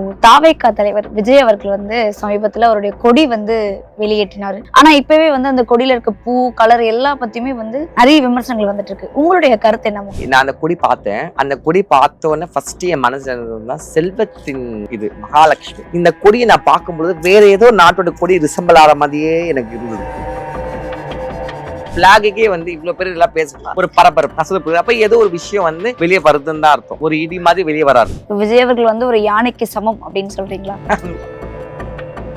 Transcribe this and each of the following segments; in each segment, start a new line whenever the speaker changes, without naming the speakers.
இப்போ தாவேக்கா தலைவர் விஜய் அவர்கள் வந்து சமீபத்துல அவருடைய கொடி வந்து வெளியேற்றினாரு. ஆனா இப்பவே வந்து அந்த கொடியில இருக்க பூ கலர் எல்லா பத்தியுமே வந்து நிறைய விமர்சனங்கள் வந்துட்டு இருக்கு. உங்களுடைய கருத்து என்ன
நான் அந்த கொடி பார்த்தேன். அந்த கொடி பார்த்த உடனே ஃபர்ஸ்ட் என் மனசுல தான் செல்வத்தின் இது மகாலட்சுமி. இந்த கொடியை நான் பார்க்கும்பொழுது வேற ஏதோ நாட்டோட கொடி ரிசம்பிள் ஆகிற மாதிரியே எனக்கு இருந்தது. பிளாகுக்கே வந்து இவ்வளவு பேர் எல்லாம் பேசலாம் ஒரு பரபரப்பு அசலப்பு அப்ப ஏதோ ஒரு விஷயம் வந்து வெளியே வருதுன்னு தான் அர்த்தம். ஒரு இடி மாதிரி வெளியே வராது.
விஜய் அவர்கள் வந்து ஒரு யானைக்கு சமம் அப்படின்னு சொல்றீங்களா?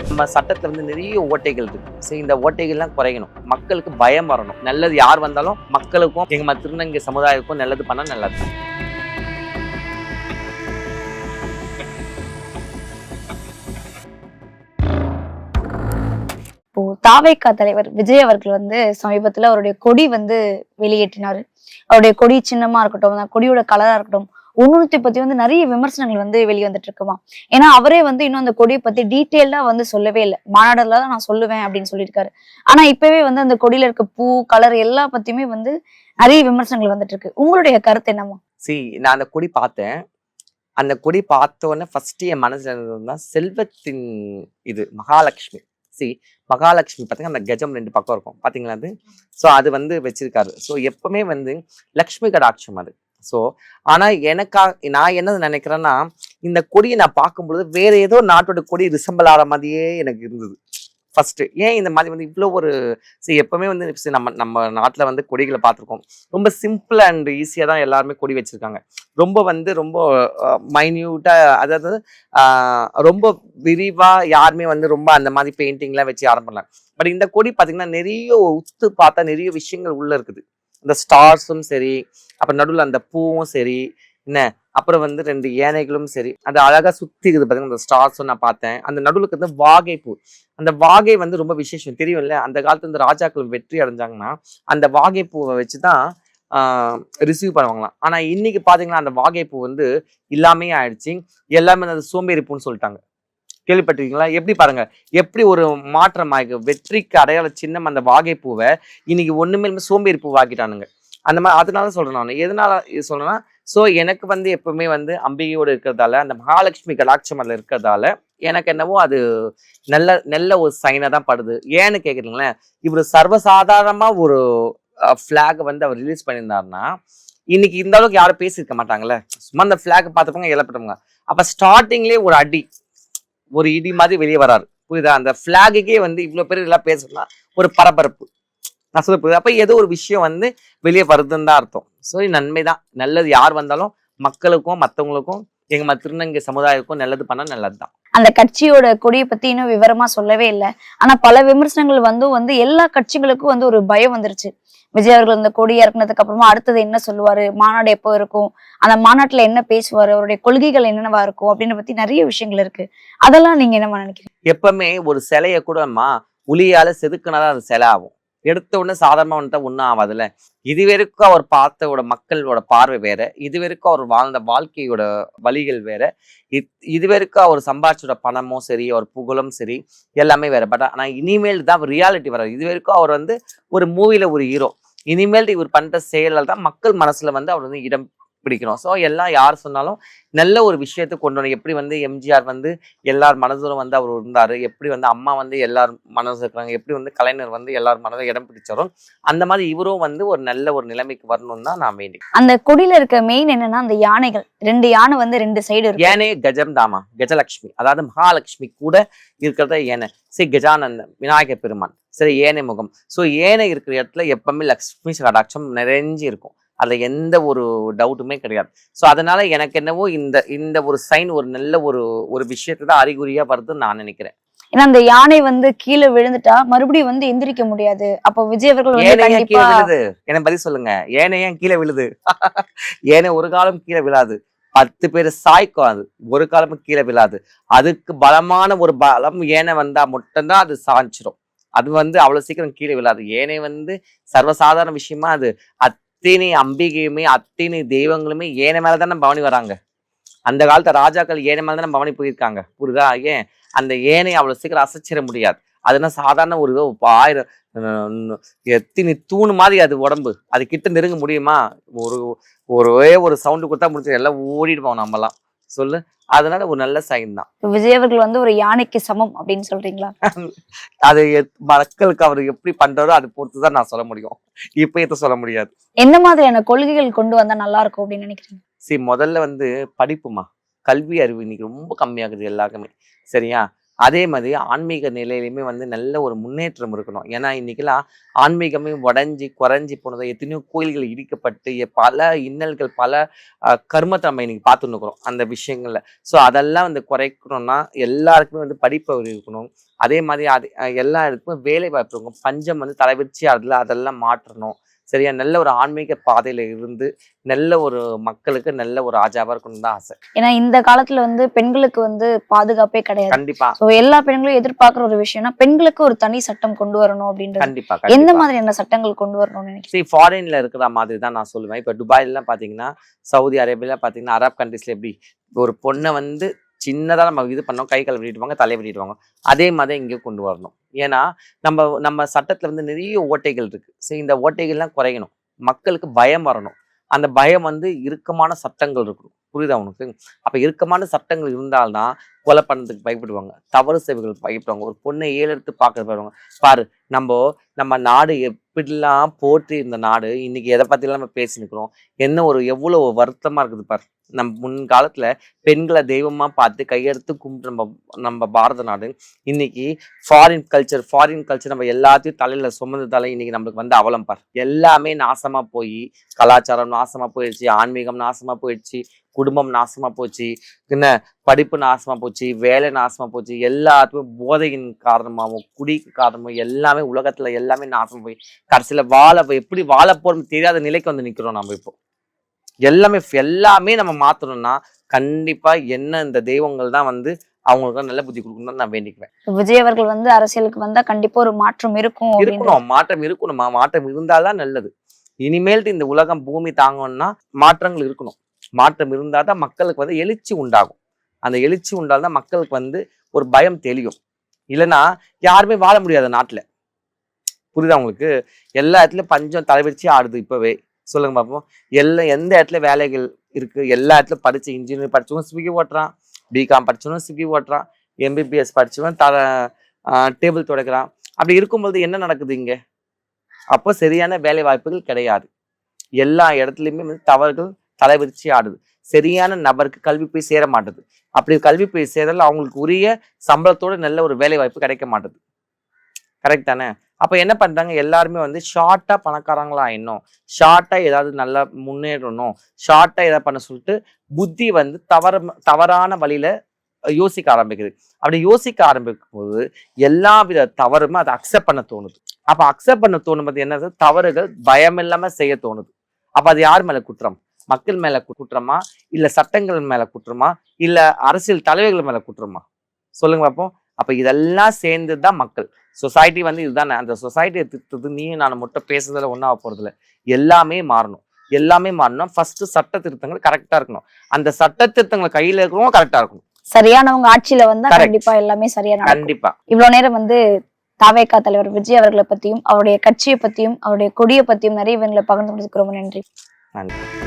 நம்ம சட்டத்துல வந்து நிறைய ஓட்டைகள் இருக்கு. சரி இந்த ஓட்டைகள்லாம் குறையணும். மக்களுக்கு பயம் வரணும். நல்லது யார் வந்தாலும் மக்களுக்கும் எங்க திருநங்கை சமுதாயத்துக்கும் நல்லது பண்ணா நல்லது.
தாவேக்கா தலைவர் விஜய் அவர்கள் வந்து சமீபத்துல அவருடைய கொடி வந்து வெளியேற்றினாரு. அவருடைய கொடி சின்னமா இருக்கட்டும் கொடியோட கலரா இருக்கட்டும் ஒன்னொருத்தை பத்தி வந்து நிறைய விமர்சனங்கள் வந்து வெளிவந்துட்டு இருக்குமா? ஏன்னா அவரே வந்து இன்னும் அந்த கொடியை பத்தி டீட்டெயிலா வந்து சொல்லவே இல்லை. மாநாடுல தான் நான் சொல்லுவேன் அப்படின்னு சொல்லியிருக்காரு. ஆனா இப்பவே வந்து அந்த கொடியில இருக்க பூ கலர் எல்லா பத்தியுமே வந்து நிறைய விமர்சனங்கள் வந்துட்டு இருக்கு. உங்களுடைய கருத்து என்னமா
சி நான் அந்த கொடி பார்த்தேன். அந்த கொடி பார்த்த உடனே ஃபர்ஸ்ட் என் மனசுல இருந்தது செல்வத்தின் இது மகாலட்சுமி. சி மகாலட்சுமி பார்த்தீங்கன்னா அந்த கஜம் ரெண்டு பக்கம் இருக்கும். பாத்தீங்களா அது? ஸோ அது வந்து வச்சிருக்காரு. ஸோ எப்பவுமே வந்து லக்ஷ்மி கடாட்சம் அது. ஸோ ஆனா எனக்கா நான் என்ன நினைக்கிறேன்னா இந்த கொடியை நான் பார்க்கும்பொழுது வேற ஏதோ நாட்டோட கொடி ரிசம்பிள் ஆகிற மாதிரியே எனக்கு இருந்தது. ஃபஸ்ட்டு ஏன் இந்த மாதிரி வந்து இவ்வளோ ஒரு சரி எப்போவுமே வந்து நம்ம நம்ம நாட்டில் வந்து கொடிகளை பார்த்துருக்கோம். ரொம்ப சிம்பிள் அண்ட் ஈஸியாக தான் எல்லாருமே கொடி வச்சுருக்காங்க. ரொம்ப வந்து ரொம்ப மைன்யூட்டாக அதாவது ரொம்ப விரிவாக யாருமே வந்து ரொம்ப அந்த மாதிரி பெயிண்டிங்லாம் வச்சு ஆரம்பிடலாம் பட் இந்த கொடி பார்த்திங்கன்னா நிறைய உத்து பார்த்தா நிறைய விஷயங்கள் உள்ளே இருக்குது. இந்த ஸ்டார்ஸும் சரி அப்புறம் நடுவில் அந்த பூவும் சரி என்ன? அப்புறம் வந்து ரெண்டு யானைகளும் சரி அது அழகாக சுற்றி இருக்குது பார்த்தீங்கன்னா அந்த ஸ்டார்ஸும் நான் பார்த்தேன். அந்த நடுவுக்கு வந்து வாகை பூ அந்த வாகை வந்து ரொம்ப விசேஷம். தெரியும்ல அந்த காலத்துல இந்த ராஜாக்கள் வெற்றி அடைஞ்சாங்கன்னா அந்த வாகை பூவை வச்சுதான் ரிசீவ் பண்ணுவாங்களாம். ஆனால் இன்னைக்கு பார்த்தீங்கன்னா அந்த வாகை பூ வந்து இல்லாமே ஆயிடுச்சு. எல்லாமே அந்த சோம்பேறி பூன்னு சொல்லிட்டாங்க. கேள்விப்பட்டிருக்கீங்களா? எப்படி பாருங்க எப்படி ஒரு மாற்றம் ஆகி வெற்றிக்கு அடையாள சின்னம் அந்த வாகை பூவை இன்னைக்கு ஒண்ணுமே இல்லாமல் சோம்பேறி பூ ஆக்கிட்டானுங்க அந்த மாதிரி அதனால சொல்றேன் நான். எதனால இது சொல்றேன்னா ஸோ எனக்கு வந்து எப்பவுமே வந்து அம்பிகையோடு இருக்கிறதால அந்த மகாலட்சுமி கடாட்சம் அதில் இருக்கிறதால எனக்கு என்னவோ அது நல்ல நல்ல ஒரு சைனாக தான் படுது. ஏன்னு கேட்குறீங்களேன் இவர் சர்வசாதாரணமாக ஒரு ஃப்ளாகை வந்து அவர் ரிலீஸ் பண்ணியிருந்தாருன்னா இன்னைக்கு இந்த அளவுக்கு யாரும் பேசியிருக்க மாட்டாங்கல்ல. சும்மா அந்த ஃப்ளாக் பார்த்துப்பாங்க இழப்பட்டவங்க அப்போ ஸ்டார்டிங்லேயே ஒரு அடி ஒரு இடி மாதிரி வெளியே வராரு. புரியுதா? அந்த ஃபிளாகுக்கே வந்து இவ்வளோ பேர் எல்லாம் பேசலாம் ஒரு பரபரப்பு. நான் சொல்ல புரியுது அப்ப ஏதோ ஒரு விஷயம் வந்து வெளியே வருதுன்னு தான் அர்த்தம். சரி நன்மை தான் நல்லது யார் வந்தாலும் மக்களுக்கும் மற்றவங்களுக்கும் எங்க திருநங்கை சமுதாயத்துக்கும் நல்லது பண்ணா நல்லது தான்
அந்த கட்சியோட கொடியை பத்தி இன்னும் விவரமா சொல்லவே இல்லை. ஆனா பல விமர்சனங்கள் வந்து வந்து எல்லா கட்சிகளுக்கும் வந்து ஒரு பயம் வந்துருச்சு. விஜய் அவர்கள் அந்த கொடி இறக்குனதுக்கு அப்புறமா அடுத்தது என்ன சொல்லுவாரு? மாநாடு எப்போ இருக்கும்? அந்த மாநாட்டுல என்ன பேசுவாரு? அவருடைய கொள்கைகள் என்னென்னவா இருக்கும்? அப்படின்னு பத்தி நிறைய விஷயங்கள் இருக்கு. அதெல்லாம் நீங்க என்னமா நினைக்கிறீங்க?
எப்பவுமே ஒரு சிலையை கூடமா உளியால செதுக்குனாதான் அது சிலை ஆகும். எடுத்த உடனே சாதாரணமாக வந்துட்டா ஒன்றும் ஆகாதுல்ல இது வரைக்கும் அவர் பார்த்தோட மக்களோட பார்வை வேற. இது வரைக்கும் அவர் வாழ்ந்த வாழ்க்கையோட வழிகள் வேற. இத்- இது வரைக்கும் அவர் சம்பாதிச்சோட பணமும் சரி அவர் புகழும் சரி எல்லாமே வேற. பட் ஆனால் இனிமேல் தான் ரியாலிட்டி வராது இது வரைக்கும் அவர் வந்து ஒரு மூவியில் ஒரு ஹீரோ இனிமேல் இவர் பண்ணுற செயலால் தான் மக்கள் மனசில் வந்து அவர் வந்து இடம் பிடிக்கணும். ஸோ எல்லாம் யார் சொன்னாலும் நல்ல ஒரு விஷயத்தை கொண்டு வரணும். எப்படி வந்து எம்ஜிஆர் வந்து எல்லார் மனதிலும் வந்து அவர் இருந்தாரு எப்படி வந்து அம்மா வந்து எல்லார் மனசு இருக்கிறாங்க எப்படி வந்து கலைஞர் வந்து எல்லார் மனதில் இடம் பிடிச்சாரோ அந்த மாதிரி இவரும் வந்து ஒரு நல்ல ஒரு நிலைமைக்கு வரணும்னு தான் நான் வேண்டி
அந்த கொடியில இருக்க மெயின் என்னன்னா அந்த யானைகள். ரெண்டு யானை வந்து ரெண்டு சைடு
ஏனே கஜம் தாமா. கஜலட்சுமி அதாவது மகாலட்சுமி கூட இருக்கிறத ஏனை சரி கஜானந்தன் விநாயகர் பெருமான். சரி ஏனை முகம் ஸோ ஏனை இருக்கிற இடத்துல எப்பவுமே லக்ஷ்மி கடாட்சம் நிறைஞ்சு இருக்கும். அதுல எந்த ஒரு டவுட்டுமே கிடையாது. ஸோ அதனால எனக்கு என்னவோ இந்த இந்த ஒரு சைன் ஒரு நல்ல ஒரு ஒரு விஷயத்தை தான் அறிகுறியா வருதுன்னு நான் நினைக்கிறேன்.
ஏன்னா அந்த யானை வந்து கீழே விழுந்துட்டா மறுபடியும் வந்து எந்திரிக்க முடியாது. அப்போ விஜய் அவர்கள்
கீழே விழுது? எனக்கு பதில் சொல்லுங்க. ஏனை ஏன் கீழே விழுது? ஏனை ஒரு காலம் கீழே விழாது. பத்து பேர் சாய்க்கும் அது. ஒரு காலமும் கீழே விழாது. அதுக்கு பலமான ஒரு பலம் ஏனை வந்தா மட்டும்தான் அது சாஞ்சிரும். அது வந்து அவ்வளவு சீக்கிரம் கீழே விழாது. ஏனை வந்து சர்வசாதாரண விஷயமா அது அத்தனை அம்பிகையுமே அத்தனை தெய்வங்களுமே ஏனை மேல தானே பவனி வராங்க. அந்த காலத்து ராஜாக்கள் ஏனை மேல தானே பவனி போயிருக்காங்க. புரியுதா? ஏன்? அந்த ஏனை அவ்வளோ சீக்கிரம் அசைச்சிட முடியாது. அதுனா சாதாரண ஒரு இதோ ஆயிரம் எத்தினி எத்தனை மாதிரி அது உடம்பு. அது கிட்ட நெருங்க முடியுமா? ஒரு ஒரே ஒரு சவுண்டு கொடுத்தா முடிச்சு எல்லாம் ஓடிடுவோம் போவோம் நம்மலாம் சொல்லு. அதனால ஒரு நல்ல சைன் தான்.
விஜய் அவர்கள் வந்து ஒரு யானைக்கு சமம் அப்படின்னு சொல்றீங்களா?
அது மக்களுக்கு அவர் எப்படி பண்றாரோ அது பொறுத்து தான் நான் சொல்ல முடியும். இப்ப இதை சொல்ல முடியாது.
எந்த மாதிரியான கொள்கைகள் கொண்டு வந்தா நல்லா இருக்கும் அப்படின்னு நினைக்கிறீங்க?
சரி முதல்ல வந்து படிப்புமா கல்வி அறிவு இன்னைக்கு ரொம்ப கம்மியாகுது எல்லாருக்குமே. சரியா? அதே மாதிரி ஆன்மீக நிலையிலுமே வந்து நல்ல ஒரு முன்னேற்றம் இருக்கணும். ஏன்னா இன்னைக்கெல்லாம் ஆன்மீகமே உடஞ்சி குறைஞ்சி போனதாக எத்தனையோ கோயில்கள் இடிக்கப்பட்டு பல இன்னல்கள் பல கர்மத்தை நம்ம இன்னைக்கு பார்த்துன்னு இருக்கிறோம் அந்த விஷயங்கள்ல. ஸோ அதெல்லாம் வந்து குறைக்கணும்னா எல்லாருக்குமே வந்து படிப்பை இருக்கணும். அதே மாதிரி அது எல்லா இடத்துக்கும் வேலை வாய்ப்பு இருக்கும் பஞ்சம் வந்து தலைவிரிச்சு அதில் அதெல்லாம் மாற்றணும். சரியா? நல்ல ஒரு ஆன்மீக பாதையில இருந்து நல்ல ஒரு மக்களுக்கு நல்ல ஒரு ராஜாவா இருக்கணும் தான் ஆசை.
ஏன்னா இந்த காலத்துல வந்து பெண்களுக்கு வந்து பாதுகாப்பே கிடையாது.
கண்டிப்பா.
சோ எல்லா பெண்களும் எதிர்பார்க்கிற ஒரு விஷயம்னா பெண்களுக்கு ஒரு தனி சட்டம் கொண்டு வரணும் அப்படின்றது.
கண்டிப்பா
எந்த மாதிரியான சட்டங்கள் கொண்டு வரணும்னு நினைக்கிறீங்க?
சரி ஃபாரின்ல இருக்கிற மாதிரி தான் நான் சொல்லுவேன். இப்போ துபாயிலாம் பாத்தீங்கன்னா சவுதி அரேபியால பாத்தீங்கன்னா அரப் கண்ட்ரீஸ்ல எப்படி ஒரு பொண்ணை வந்து சின்னதாக நம்ம இது பண்ணோம் கை கால் வெட்டிடுவாங்க தலை வெட்டிடுவாங்க அதே மாதிரி இங்கே கொண்டு வரணும். ஏன்னா நம்ம நம்ம சட்டத்தில் வந்து நிறைய ஓட்டைகள் இருக்குது சரி இந்த ஓட்டைகள்லாம் குறையணும். மக்களுக்கு பயம் வரணும். அந்த பயம் வந்து இறுக்கமான சட்டங்கள் இருக்கணும் புரியுதா உனக்கு? அப்போ இறுக்கமான சட்டங்கள் இருந்தால்தான் கொலை பண்ணதுக்கு பயப்படுவாங்க. தவறு செய்வர்களுக்கு பயப்படுவாங்க. ஒரு பொண்ணை ஏழு எடுத்து பார்க்க பயப்படுவாங்க பாரு நம்ம நம்ம நாடு எப்படிலாம் போற்றி இந்த நாடு இன்னைக்கு எதை பற்றிலாம் நம்ம பேசினுக்கிறோம்? என்ன ஒரு எவ்வளோ வருத்தமாக இருக்குது பாரு. நம் முன்காலத்தில் பெண்களை தெய்வமாக பார்த்து கையெடுத்து கும்பிட்டு நம்ம நம்ம பாரத நாடு இன்னைக்கு ஃபாரின் கல்ச்சர் ஃபாரின் கல்ச்சர் நம்ம எல்லாத்தையும் தலையில் சுமந்ததால இன்னைக்கு நம்மளுக்கு வந்து அவலம் பார். எல்லாமே நாசமாக போய் கலாச்சாரம் நாசமாக போயிடுச்சு ஆன்மீகம் நாசமாக போயிடுச்சு குடும்பம் நாசமாக போச்சு என்ன படிப்பு நாசமாக போச்சு வேலை நாசமாக போச்சு எல்லாத்துக்கும் போதையின் காரணமாகவும் குடிக்கு காரணமாகவும் எல்லாமே உலகத்தில் எல்லாமே நாசமாக போய் கடைசியில் வாழ எப்படி வாழ போகிறோம் தெரியாத நிலைக்கு வந்து நிற்கிறோம் நம்ம இப்போ. எல்லாமே எல்லாமே நம்ம மாத்தணும்னா கண்டிப்பா என்ன இந்த தெய்வங்கள் தான் வந்து அவங்களுக்கு நல்ல புத்தி கொடுக்கணும்னு நான் வேண்டிக்குவேன்.
விஜய் அவர்கள் வந்து அரசியலுக்கு வந்தா கண்டிப்பா ஒரு மாற்றம் இருக்கும்
இருக்கணும் மாற்றம் இருக்கணுமா மாற்றம் இருந்தால்தான் நல்லது. இனிமேல்ட்டு இந்த உலகம் பூமி தாங்கணும்னா மாற்றங்கள் இருக்கணும். மாற்றம் இருந்தால் தான் மக்களுக்கு வந்து எழுச்சி உண்டாகும். அந்த எழுச்சி உண்டால்தான் மக்களுக்கு வந்து ஒரு பயம் தெளியும். இல்லைன்னா யாருமே வாழ முடியாது நாட்டுல. புரியுதா உங்களுக்கு? எல்லா இடத்துலயும் பஞ்சம் தலைவிரிச்சு ஆடுது இப்பவே. சொல்லுங்க பார்ப்போம் எல்லா எந்த இடத்துல வேலைகள் இருக்கு? எல்லா இடத்துல படிச்சு இன்ஜினியர் படிச்சவங்க ஸ்விக்கி ஓட்டுறான். பிகாம் படிச்சவனும் ஸ்விக்கி ஓட்டுறான். எம்பிபிஎஸ் படிச்சவன் தர டேபிள் துடைக்கிறான். அப்படி இருக்கும்போது என்ன நடக்குது இங்க? அப்போ சரியான வேலை வாய்ப்புகள் கிடையாது. எல்லா இடத்துலையுமே வந்து தவறுகள் தலைவிரிச்சு ஆடுது. சரியான நபருக்கு கல்வி போய் சேர மாட்டுது. அப்படி கல்வி போய் சேரல அவங்களுக்கு உரிய சம்பளத்தோட நல்ல ஒரு வேலை வாய்ப்பு கிடைக்க மாட்டுது. கரெக்ட் தானே? அப்போ என்ன பண்ணுறாங்க எல்லாருமே வந்து ஷார்ட்டாக பணக்காரங்களா ஆயிடணும். ஷார்ட்டாக ஏதாவது நல்லா முன்னேறணும். ஷார்ட்டாக ஏதாவது பண்ண சொல்லிட்டு புத்தி வந்து தவற தவறான வழியில் யோசிக்க ஆரம்பிக்குது. அப்படி யோசிக்க ஆரம்பிக்கும் போது எல்லா வித தவறுமே அதை அக்செப்ட் பண்ண தோணுது. அப்போ அக்செப்ட் பண்ண தோணும் போது என்னது? தவறுகள் பயம் இல்லாமல் செய்ய தோணுது. அப்போ அது யார் மேலே குற்றம்? மக்கள் மேலே குற்றமா? இல்லை சட்டங்கள் மேலே குற்றமா? இல்லை அரசியல் தலைவர்கள் மேலே குற்றமா? சொல்லுங்க பார்ப்போம் அப்போ இதெல்லாம் சேர்ந்து தான் மக்கள். சொசைட்டி வந்து இதுதானே. அந்த சொசைட்டியை திருத்தது நீயும் நான் மட்டும் பேசுறதுல ஒன்றாக போறதில்ல. எல்லாமே மாறணும். எல்லாமே மாறணும் ஃபர்ஸ்ட் சட்ட திருத்தங்கள் கரெக்டா இருக்கணும். அந்த சட்ட திருத்தங்கள் கையில இருக்கிறவங்க கரெக்டா இருக்கணும்.
சரியானவங்க ஆட்சியில வந்தா. கண்டிப்பா எல்லாமே சரியா
கண்டிப்பா.
இவ்வளவு நேரம் வந்து தாவேகா தலைவர் விஜய் அவர்களை பத்தியும் அவருடைய கட்சியை பத்தியும் அவருடைய கொடியை பத்தியும் நிறைய இவங்களை பகிர்ந்து கொடுத்துக்கு ரொம்ப நன்றி.
நன்றி.